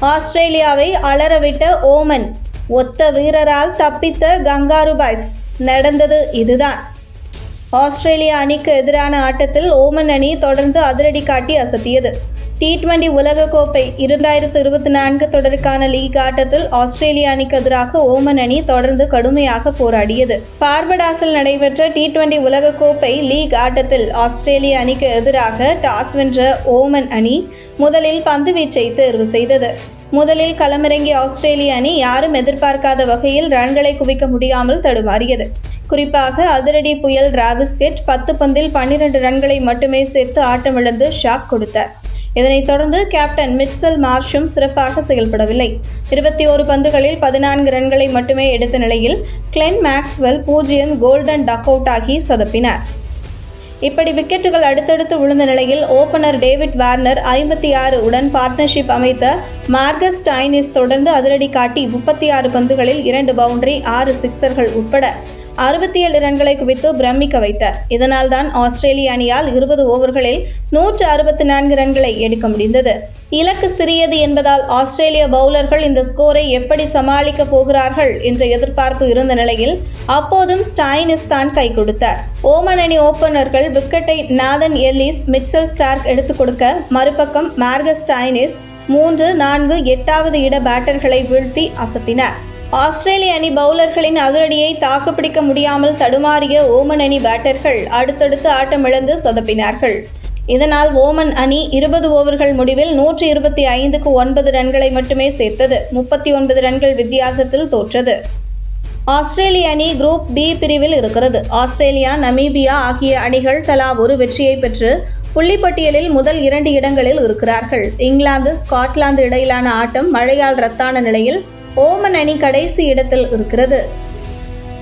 ஆஸ்திரேலியாவை அலறவிட்ட ஓமன் ஒத்த வீரரால் தப்பித்த kangaroo boys. நடந்தது இதுதான். ஆஸ்திரேலிய அணிக்கு எதிரான ஆட்டத்தில் ஓமன் அணி தொடர்ந்து அதிரடி காட்டி அசத்தியது. டி டுவெண்டி உலகக்கோப்பை இரண்டாயிரத்து இருபத்தி நான்கு தொடருக்கான லீக் ஆட்டத்தில் ஆஸ்திரேலிய அணிக்கு எதிராக ஓமன் அணி தொடர்ந்து கடுமையாக போராடியது. பார்படாஸில் நடைபெற்ற டி டுவெண்டி உலகக்கோப்பை லீக் ஆட்டத்தில் ஆஸ்திரேலிய அணிக்கு எதிராக டாஸ் வென்ற ஓமன் அணி முதலில் பந்து வீச்சை தேர்வு செய்தது. முதலில் களமிறங்கிய ஆஸ்திரேலிய அணி யாரும் எதிர்பார்க்காத வகையில் ரன்களை குவிக்க முடியாமல் தடுமாறியது. குறிப்பாக அதிரடி புயல் டிராவிஸ்கெட் பத்து பந்தில் பன்னிரண்டு ரன்களை மட்டுமே சேர்த்து ஆட்டமிழந்து ஷாக் கொடுத்தார். இதனைத் தொடர்ந்து கேப்டன் மிட்சல் மார்ஷும் சிறப்பாக செயல்படவில்லை. இருபத்தி ஓரு பந்துகளில் பதினான்கு ரன்களை மட்டுமே எடுத்த நிலையில் கிளென் மேக்ஸ்வெல் பூஜ்ஜியம் கோல்டன் டக் அவுட் ஆகி சொதப்பினார். இப்படி விக்கெட்டுகள் அடுத்தடுத்து விழுந்த நிலையில் ஓபனர் டேவிட் வார்னர் ஐம்பத்தி ஆறு உடன் பார்ட்னர்ஷிப் அமைத்த மார்கஸ் டைனிஸ் தொடர்ந்து அதிரடி காட்டி முப்பத்தி ஆறு பந்துகளில் இரண்டு பவுண்டரி ஆறு சிக்சர்கள் உட்பட அறுபத்தி ஏழு ரன்களை குவித்து பிரமிக்க வைத்தார் இதனால் தான் ஆஸ்திரேலிய அணியால் இருபது ஓவர்களில் நூற்று அறுபத்தி நான்கு ரன்களை எடுக்க முடிந்தது. இலக்கு சிறியது என்பதால் ஆஸ்திரேலிய பவுலர்கள் இந்த ஸ்கோரை எப்படி சமாளிக்க போகிறார்கள் என்ற எதிர்பார்ப்பு இருந்த நிலையில் அப்போதும் ஸ்டாயினிஸ் தான் கை கொடுத்தார் ஓமன் அணி ஓபனர்கள் விக்கெட்டை நாதன் எல்லிஸ் மிச்சல் ஸ்டார்க் எடுத்துக் கொடுக்க மறுபக்கம் மார்கஸ் ஸ்டாயினிஸ் மூன்று நான்கு எட்டாவது இட பேட்டர்களை வீழ்த்தி அசத்தினார். ஆஸ்திரேலிய அணி பவுலர்களின் அதிரடியை தாக்குப்பிடிக்க முடியாமல் தடுமாறிய ஓமன் அணி பேட்டர்கள் அடுத்தடுத்து ஆட்டமிழந்து சொதப்பினார்கள். இதனால் ஓமன் அணி இருபது ஓவர்கள் முடிவில் நூற்றி இருபத்தி ஐந்துக்கு ஒன்பது ரன்களை மட்டுமே சேர்த்தது. முப்பத்தி ஒன்பது ரன்கள் வித்தியாசத்தில் தோற்றது. ஆஸ்திரேலிய அணி குரூப் பி பிரிவில் இருக்கிறது. ஆஸ்திரேலியா நமீபியா ஆகிய அணிகள் தலா ஒரு வெற்றியை பெற்று புள்ளிப்பட்டியலில் முதல் இரண்டு இடங்களில் இருக்கிறார்கள். இங்கிலாந்து ஸ்காட்லாந்து இடையிலான ஆட்டம் மழையால் ரத்தான நிலையில் ஓமன் அணி கடைசி இடத்தில் இருக்கிறது.